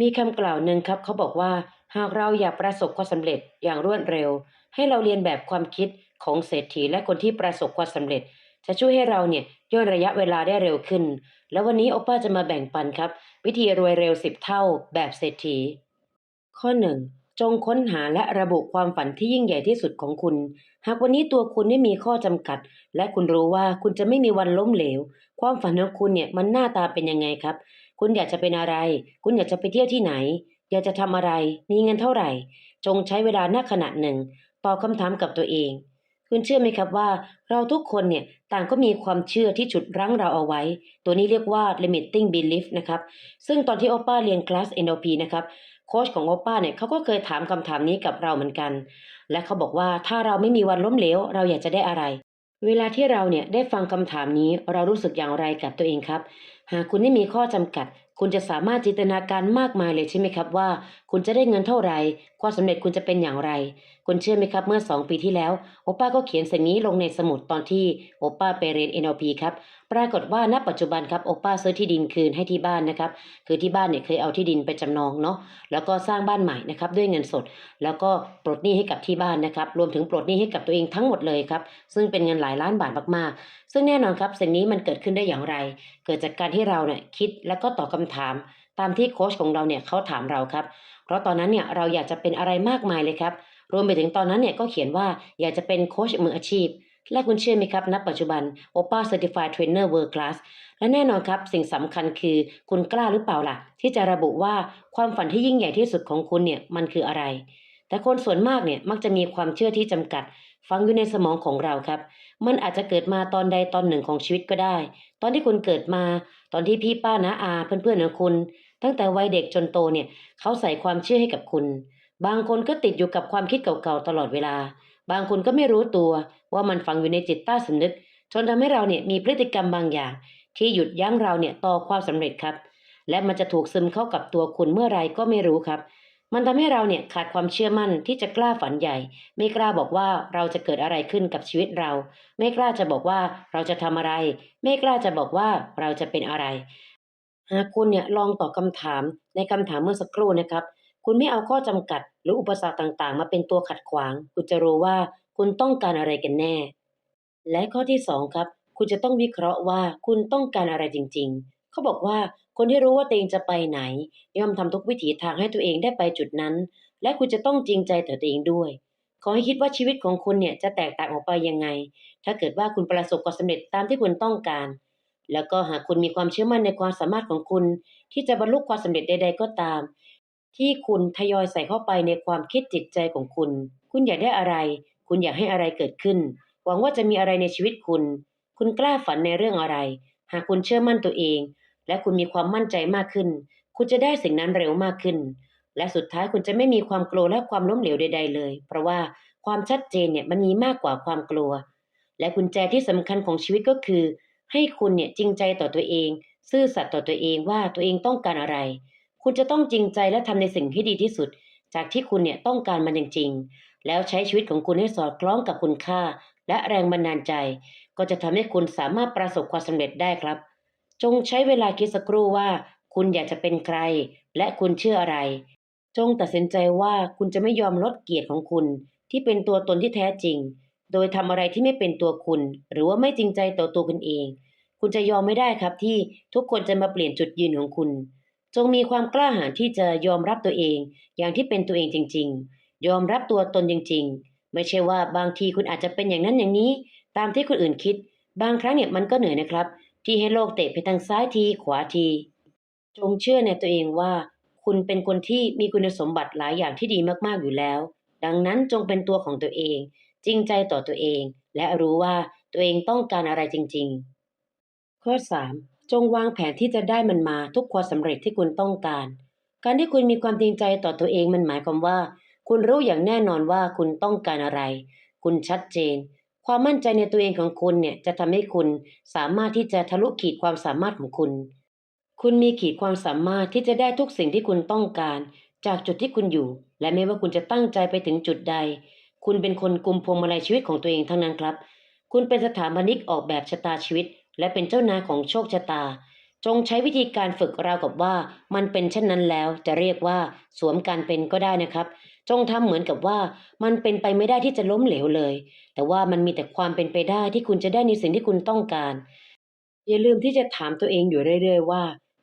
มีคำกล่าวหนึ่งครับ เขาบอกว่า หากเราอยากประสบความสำเร็จอย่างรวดเร็ว ให้เราเรียนแบบความคิดของเศรษฐีและคนที่ประสบความสำเร็จ จะช่วยให้เราเนี่ยย่นระยะเวลาได้เร็วขึ้น แล้ววันนี้โอป้าจะมาแบ่งปันครับ วิธีรวยเร็ว10เท่าแบบเศรษฐี ข้อ1จงค้นหาและระบุความฝันที่ยิ่งใหญ่ที่สุดของคุณ หากวันนี้ตัวคุณไม่มีข้อจำกัด และคุณรู้ว่าคุณจะไม่มีวันล้มเหลว ความฝันของคุณเนี่ยมันหน้าตาเป็นยังไงครับ คุณอยากจะเป็นอะไร คุณอยากจะไปเที่ยวที่ไหน อยากจะทำอะไร มีเงินเท่าไหร่ จงใช้เวลาณขณะหนึ่ง ตอบคำถามกับตัวเอง คุณเชื่อไหมครับว่า เราทุกคนเนี่ยต่างก็มีความเชื่อที่ฉุดรั้งเราเอาไว้ ตัวนี้เรียกว่า limiting belief นะครับ ซึ่งตอนที่โอป้าเรียนคลาส NLP นะครับโค้ชของโอป้าเนี่ยเขาก็เคยถามคำถามนี้กับเราเหมือนกัน และเขาบอกว่าถ้าเราไม่มีวันล้มเหลวเราอยากจะได้อะไรเวลาที่เราเนี่ยได้ฟังคำถามนี้เรารู้สึกอย่างไรกับตัวเองครับ หากคุณไม่มีข้อจำกัด คุณจะสามารถจินตนาการมากมายเลยใช่ไหมครับว่า คุณจะได้เงินเท่าไหร่ความสำเร็จคุณจะเป็นอย่างไร คุณเชื่อไหมครับเมื่อ 2 ปีที่แล้ว โอป้าก็เขียนสิ่งนี้ลงในสมุดตอนที่โอป้าไปเรียน NLP ครับปรากฏว่าณปัจจุบันครับโอป้าซื้อที่ดินคืนให้ที่บ้านนะครับ คือที่บ้านเนี่ยเคยเอาที่ดินไปจำนองเนาะแล้วก็สร้างบ้านใหม่นะครับด้วยเงินสด แล้วก็ปลดหนี้ให้กับที่บ้านนะครับ รวมถึงปลดหนี้ให้กับตัวเองทั้งหมดเลยครับ ซึ่งเป็นเงินหลายล้านบาทมากๆ ซึ่งแน่นอนครับสิ่งนี้มันเกิดขึ้นได้อย่างไร เกิดจากการที่เราเนี่ยคิดแล้วก็ตอบคำถาม ตามที่โค้ชของเราเนี่ยเขาถามเราครับ เพราะตอนนั้นเนี่ยเราอยากจะเป็นอะไรมากมายเลยครับ รวมไปถึงตอนนั้นเนี่ยก็เขียนว่าอยากจะเป็นโค้ชมืออาชีพ และคุณเชื่อไหมครับณปัจจุบัน OPA Certified Trainer World Class และแน่นอนครับ สิ่งสำคัญคือคุณกล้าหรือเปล่าล่ะ ที่จะระบุว่าความฝันที่ยิ่งใหญ่ที่สุดของคุณเนี่ยมันคืออะไร แต่คนส่วนมากเนี่ยมักจะมีความเชื่อที่จำกัด ฝังอยู่ในสมองของเราครับ มันอาจจะเกิดมาตอนใดตอนหนึ่งของชีวิตก็ได้ ตอนที่คุณเกิดมา ตอนที่พี่ป้าน้าอาเพื่อนๆของคุณ ตั้งแต่วัยเด็กจนโตเนี่ย เขาใส่ความเชื่อให้กับคุณ บางคนก็ติดอยู่กับความคิดเก่าๆตลอดเวลา บางคนก็ไม่รู้ตัว ว่ามันฝังอยู่ในจิตใต้สำนึก จนทำให้เราเนี่ยมีพฤติกรรมบางอย่าง ที่หยุดยั้งเราเนี่ยต่อความสำเร็จครับ และมันจะถูกซึมเข้ากับตัวคุณเมื่อไรก็ไม่รู้ครับ มันทำให้เราเนี่ยขาดความเชื่อมั่นที่จะกล้าฝันใหญ่ ไม่กล้าบอกว่าเราจะเกิดอะไรขึ้นกับชีวิตเรา ไม่กล้าจะบอกว่าเราจะทำอะไร ไม่กล้าจะบอกว่าเราจะเป็นอะไร หากคุณเนี่ยลองตอบคำถามในคำถามเมื่อสักครู่นะครับ คุณไม่เอาข้อจำกัด หรืออุปสรรคต่างๆ มาเป็นตัวขัดขวาง คุณจะรู้ว่าคุณต้องการอะไรกันแน่ และข้อที่สองครับ คุณจะต้องวิเคราะห์ว่าคุณต้องการอะไรจริง เขาบอกว่าคนที่รู้ว่าตัวเองจะไปไหนย่อมทำทุกวิถีทางให้ตัวเองได้ไปจุดนั้น และคุณจะต้องจริงใจต่อตัวเองด้วย ขอให้คิดว่าชีวิตของคุณเนี่ยจะแตกต่างออกไปยังไง ถ้าเกิดว่าคุณประสบความสำเร็จตามที่คุณต้องการ แล้วก็หากคุณมีความเชื่อมั่นในความสามารถของคุณ ที่จะบรรลุความสำเร็จใด ๆ ก็ตาม ที่คุณทยอยใส่เข้าไปในความคิดจิตใจของคุณ คุณอยากได้อะไร คุณอยากให้อะไรเกิดขึ้น หวังว่าจะมีอะไรในชีวิตคุณ คุณกล้าฝันในเรื่องอะไร หากคุณเชื่อมั่นตัวเอง และคุณมีความมั่นใจมากขึ้น คุณจะได้สิ่งนั้นเร็วมากขึ้น และสุดท้ายคุณจะไม่มีความกลัวและความล้มเหลวใด ๆ เลย เพราะว่าความชัดเจนเนี่ยมันมีมากกว่าความกลัว และกุญแจที่สำคัญของชีวิตก็คือ ให้คุณเนี่ยจริงใจต่อตัวเอง ซื่อสัตย์ต่อตัวเองว่าตัวเองต้องการอะไร คุณจะต้องจริงใจและทำในสิ่งที่ดีที่สุด จากที่คุณเนี่ยต้องการมันจริงๆแล้วใช้ชีวิตของคุณให้สอดคล้องกับคุณค่า และแรงบันดาลใจ ก็จะทำให้คุณสามารถประสบความสำเร็จได้ครับ จงใช้เวลาคิดสักครู่ว่า คุณอยากจะเป็นใคร และคุณเชื่ออะไร จงตัดสินใจว่าคุณจะไม่ยอมลดเกียรติของคุณ ที่เป็นตัวตนที่แท้จริง โดยทำอะไรที่ไม่เป็นตัวคุณ หรือว่าไม่จริงใจต่อตัวคุณเอง คุณจะยอมไม่ได้ครับที่ทุกคนจะมาเปลี่ยนจุดยืนของคุณ จงมีความกล้าหาญที่จะยอมรับตัวเอง อย่างที่เป็นตัวเองจริง ๆ ยอมรับตัวตนจริง ๆ ไม่ใช่ว่าบางทีคุณอาจจะเป็นอย่างนั้นอย่างนี้ ตามที่คนอื่นคิด บางครั้งเนี่ยมันก็เหนื่อยนะครับ ที่ให้โลกเตะไปทางซ้ายทีขวาที จงเชื่อในตัวเองว่า คุณเป็นคนที่มีคุณสมบัติหลายอย่างที่ดีมากๆอยู่แล้ว ดังนั้นจงเป็นตัวของตัวเอง จริงใจต่อตัวเอง และรู้ว่าตัวเองต้องการอะไรจริง ๆ ข้อ 3. จงวางแผนที่จะได้มันมาทุกความสำเร็จที่คุณต้องการ การที่คุณมีความจริงใจต่อตัวเองมันหมายความว่า คุณรู้อย่างแน่นอนว่าคุณต้องการอะไร คุณชัดเจน ความมั่นใจในตัวเองของคุณเนี่ยจะทำให้คุณสามารถที่จะทะลุขีดความสามารถของคุณ คุณมีขีดความสามารถที่จะได้ทุกสิ่งที่คุณต้องการ จากจุดที่คุณอยู่ และไม่ว่าคุณจะตั้งใจไปถึงจุดใด คุณเป็นคนกุมพวงมาลัยชีวิตของตัวเองทั้งนั้นครับ คุณเป็นสถาปนิกออกแบบชะตาชีวิต และเป็นเจ้านายของโชคชะตา จงใช้วิธีการฝึกราวกับว่า มันเป็นเช่นนั้นแล้วจะเรียกว่า สวมการเป็นก็ได้นะครับ จงทำเหมือนกับว่ามันเป็นไปไม่ได้ที่จะล้มเหลวเลย แต่ว่ามันมีแต่ความเป็นไปได้ที่คุณจะได้ในสิ่งที่คุณต้องการ อย่าลืมที่จะถามตัวเองอยู่เรื่อยๆว่า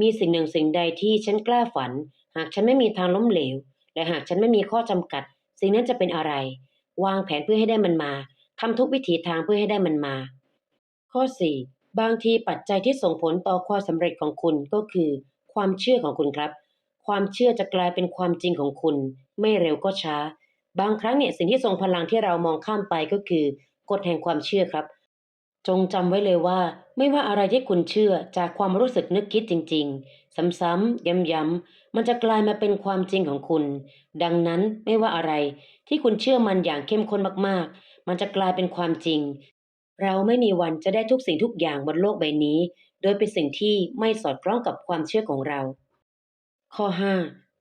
มีสิ่งหนึ่งสิ่งใดที่ฉันกล้าฝัน หากฉันไม่มีทางล้มเหลว และหากฉันไม่มีข้อจำกัด สิ่งนั้นจะเป็นอะไร วางแผนเพื่อให้ได้มันมาทำทุกวิถีทางเพื่อให้ได้มันมา ข้อ 4 บางทีปัจจัยที่ส่งผลต่อความสำเร็จของคุณก็คือ ความเชื่อของคุณครับ ความเชื่อจะกลายเป็นความจริงของคุณ ไม่เร็วก็ช้า บางครั้งเนี่ยสิ่งที่ทรงพลังที่เรามองข้ามไปก็คือกฎแห่งความเชื่อครับ จงจำไว้เลยว่า ไม่ว่าอะไรที่คุณเชื่อจากความรู้สึกนึกคิดจริง ๆ ซ้ำๆย้ำๆมันจะกลายมาเป็นความจริงของคุณ ดังนั้นไม่ว่าอะไร ที่คุณเชื่อมันอย่างเข้มข้นมากๆ มันจะกลายเป็นความจริง เราไม่มีวันจะได้ทุกสิ่งทุกอย่างบนโลกใบนี้ โดยเป็นสิ่งที่ไม่สอดคล้องกับความเชื่อของเรา ข้อ 5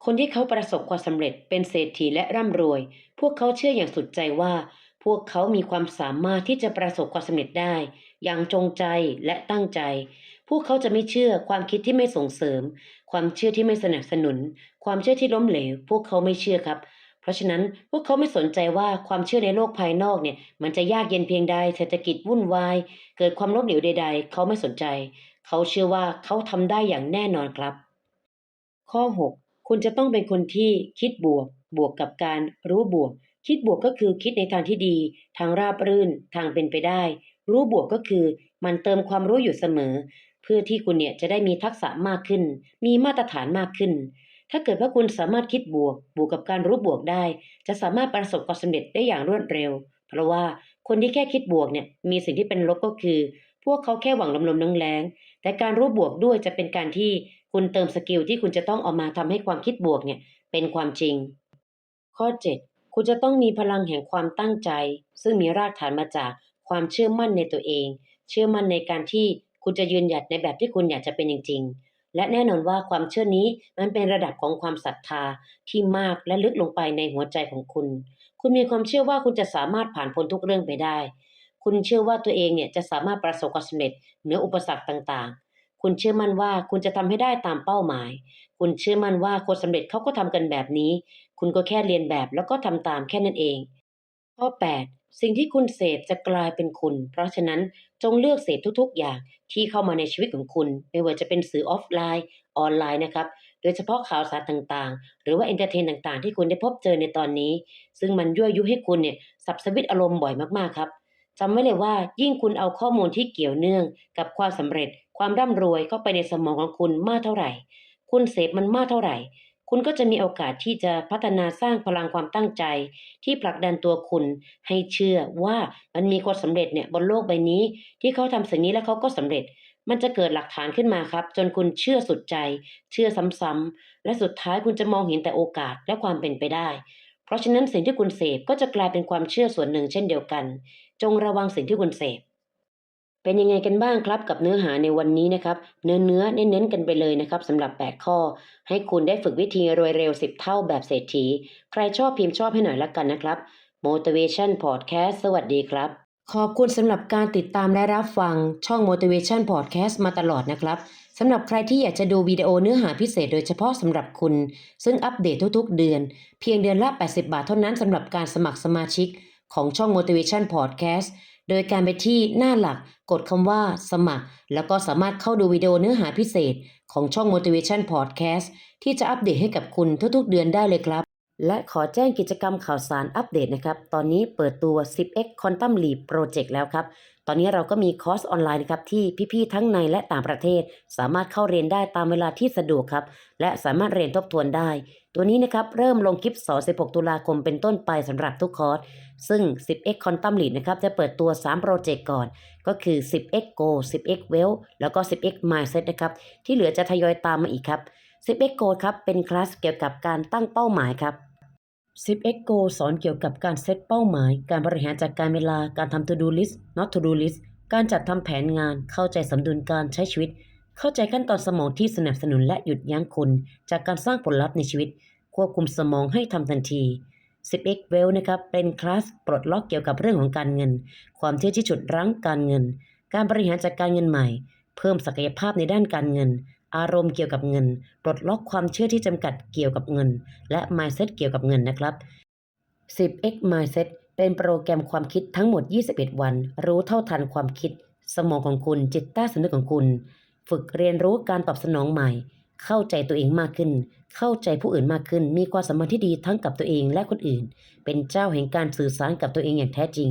คนที่เขาประสบความสำเร็จเป็นเศรษฐีและร่ำรวย พวกเขาเชื่ออย่างสุดใจว่า พวกเขามีความสามารถที่จะประสบความสำเร็จได้ อย่างจงใจและตั้งใจ พวกเขาจะไม่เชื่อความคิดที่ไม่ส่งเสริม ความเชื่อที่ไม่สนับสนุน ความเชื่อที่ล้มเหลว พวกเขาไม่เชื่อครับเพราะฉะนั้นพวกเขาไม่สนใจว่าความเชื่อในโลกภายนอกเนี่ย มันจะยากเย็นเพียงใดเศรษฐกิจวุ่นวาย เกิดความล้มเหลวใด ๆ เขาไม่สนใจ เขาเชื่อว่าเขาทำได้อย่างแน่นอนครับ ข้อ 6 คุณจะต้องเป็นคนที่คิดบวก บวกกับการรู้บวก คิดบวกก็คือคิดในทางที่ดี ทางราบรื่น ทางเป็นไปได้ รู้บวกก็คือ มันเติมความรู้อยู่เสมอ เพื่อที่คุณเนี่ยจะได้มีทักษะมากขึ้น มีมาตรฐานมากขึ้น ถ้าเกิดว่าคุณสามารถคิดบวก บวกกับการรู้บวกได้ จะสามารถประสบความสำเร็จได้อย่างรวดเร็ว เพราะว่าคนที่แค่คิดบวกเนี่ยมีสิ่งที่เป็นลบก็คือ พวกเขาแค่หวังลมๆแรงๆแต่การรู้บวกด้วยจะเป็นการที่ คุณเติมสกิลที่คุณจะต้องเอามาทำให้ความคิดบวกเนี่ยเป็นความจริง ข้อ 7 คุณจะต้องมีพลังแห่งความตั้งใจ ซึ่งมีรากฐานมาจากความเชื่อมั่นในตัวเอง เชื่อมั่นในการที่คุณจะยืนหยัดในแบบที่คุณอยากจะเป็นจริง ๆ และแน่นอนว่าความเชื่อนี้มันเป็นระดับของความศรัทธาที่มากและลึกลงไปในหัวใจของคุณ คุณมีความเชื่อว่าคุณจะสามารถผ่านพ้นทุกเรื่องไปได้ คุณเชื่อว่าตัวเองเนี่ยจะสามารถประสบความสำเร็จเหนืออุปสรรคต่างๆ คุณเชื่อมั่นว่าคุณจะทำให้ได้ตามเป้าหมาย คุณเชื่อมั่นว่าคนสำเร็จเขาก็ทำกันแบบนี้ คุณก็แค่เรียนแบบแล้วก็ทำตามแค่นั้นเอง ข้อ 8 สิ่งที่คุณเสพจะกลายเป็นคุณ เพราะฉะนั้นจงเลือกเสพทุกๆ อย่างที่เข้ามาในชีวิตของคุณ ไม่ว่าจะเป็นสื่อออฟไลน์ ออนไลน์นะครับ โดยเฉพาะข่าวสารต่างๆ หรือว่าเอนเตอร์เทนต่างๆ ที่คุณได้พบเจอในตอนนี้ ซึ่งมันยั่วยุให้คุณเนี่ยสับสวิตอารมณ์บ่อยมากๆครับจำไว้เลยว่ายิ่งคุณเอาข้อมูลที่เกี่ยวเนื่องกับความสำเร็จ ความร่ำรวยเข้าไปในสมองของคุณมากเท่าไหร่ คุณเสพมันมากเท่าไหร่ คุณก็จะมีโอกาสที่จะพัฒนาสร้างพลังความตั้งใจ ที่ผลักดันตัวคุณให้เชื่อว่ามันมีคนสำเร็จเนี่ยบนโลกใบนี้ ที่เขาทำสิ่งนี้แล้วเขาก็สำเร็จ มันจะเกิดหลักฐานขึ้นมาครับ จนคุณเชื่อสุดใจ เชื่อซ้ำๆและสุดท้ายคุณจะมองเห็นแต่โอกาสและความเป็นไปได้เพราะฉะนั้นสิ่งที่คุณเสพก็จะกลายเป็นความเชื่อส่วนหนึ่งเช่นเดียวกัน จงระวังสิ่งที่คุณเสพ เป็นยังไงกันบ้างครับกับเนื้อหาในวันนี้นะครับ เนื้อเนื้อเน้นๆกันไปเลยนะครับสำหรับ 8 ข้อ ให้คุณได้ฝึกวิธีรวยเร็ว 10 เท่าแบบเศรษฐี ใครชอบพิมพ์ชอบให้หน่อยละกันนะครับ Motivation Podcast สวัสดีครับ ขอบคุณสำหรับการติดตามและรับฟังช่อง Motivation Podcast มาตลอดนะครับสำหรับใครที่อยากจะดูวิดีโอเนื้อหาพิเศษโดยเฉพาะสำหรับคุณ ซึ่งอัปเดตทุกๆ เดือน เพียงเดือนละ 80 บาทเท่านั้นสำหรับการสมัครสมาชิกของช่อง Motivation Podcast โดยการไปที่หน้าหลักกดคำว่าสมัคร แล้วก็สามารถเข้าดูวิดีโอเนื้อหาพิเศษ ของช่อง Motivation Podcast ที่จะอัปเดตให้กับคุณทุกๆเดือนได้เลยครับและขอแจ้งกิจกรรมข่าวสารอัปเดตนะครับ ตอนนี้เปิดตัว 10x Quantum Leap Project แล้วครับ ตอนนี้เราก็มีคอร์สออนไลน์นะครับ ที่พี่ๆ ทั้งในและต่างประเทศ สามารถเข้าเรียนได้ตามเวลาที่สะดวกครับ และสามารถเรียนทบทวนได้ ตัวนี้นะครับเริ่มลงคลิปสอน 16 ตุลาคมเป็นต้นไปสำหรับทุกคอร์ส ซึ่ง 10x Quantum Leap นะครับจะเปิดตัว 3 โปรเจกต์ก่อน ก็คือ 10x Go 10x Well แล้วก็ 10x Mindset นะครับที่เหลือจะทยอยตามมาอีกครับ 10x Go ครับเป็นคลาสเกี่ยวกับการตั้งเป้าหมายครับ 10x Go สอนเกี่ยวกับการเซตเป้าหมาย การบริหารจัดการเวลาการทำ to do list not to do list การจัดทำแผนงานเข้าใจสมดุลการใช้ชีวิต เข้าใจขั้นตอนสมองที่สนับสนุนและหยุดยั้งคุณ จากการสร้างผลลัพธ์ในชีวิต ควบคุมสมองให้ทำทันที 10x Well นะครับ เป็นคลาสปลดล็อกเกี่ยวกับเรื่องของการเงิน ความเชื่อที่ฉุดรั้งการเงิน การบริหารจัดการเงินใหม่ เพิ่มศักยภาพในด้านการเงิน อารมณ์เกี่ยวกับเงิน ปลดล็อกความเชื่อที่จำกัดเกี่ยวกับเงิน และ mindset เกี่ยวกับเงินนะครับ 10x mindset เป็นโปรแกรมความคิดทั้งหมด 21 วัน รู้เท่าทันความคิด สมองของคุณจิตใต้สำนึกของคุณ ฝึกเรียนรู้การตอบสนองใหม่ เข้าใจตัวเองมากขึ้น เข้าใจผู้อื่นมากขึ้น มีความสัมพันธ์ที่ดีทั้งกับตัวเองและคนอื่น เป็นเจ้าแห่งการสื่อสารกับตัวเองอย่างแท้จริง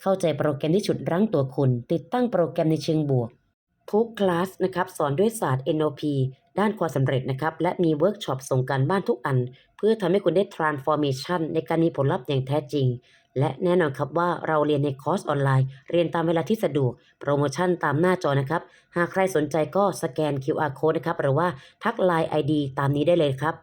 เข้าใจโปรแกรมที่ฉุดรั้งตัวคุณ ติดตั้งโปรแกรมในเชิงบวก ทุกคลาสนะครับสอนด้วยศาสตร์ NLP ด้านความสำเร็จนะครับ และมีเวิร์กช็อปส่งการบ้านทุกอัน เพื่อทำให้คุณได้ transformation ในการมีผลลัพธ์อย่างแท้จริง และแน่นอนครับว่าเราเรียนในคอร์สออนไลน์ เรียนตามเวลาที่สะดวก โปรโมชั่นตามหน้าจอนะครับ หากใครสนใจก็สแกน QR code นะครับ หรือว่าทักไลน์ ID ตามนี้ได้เลยครับ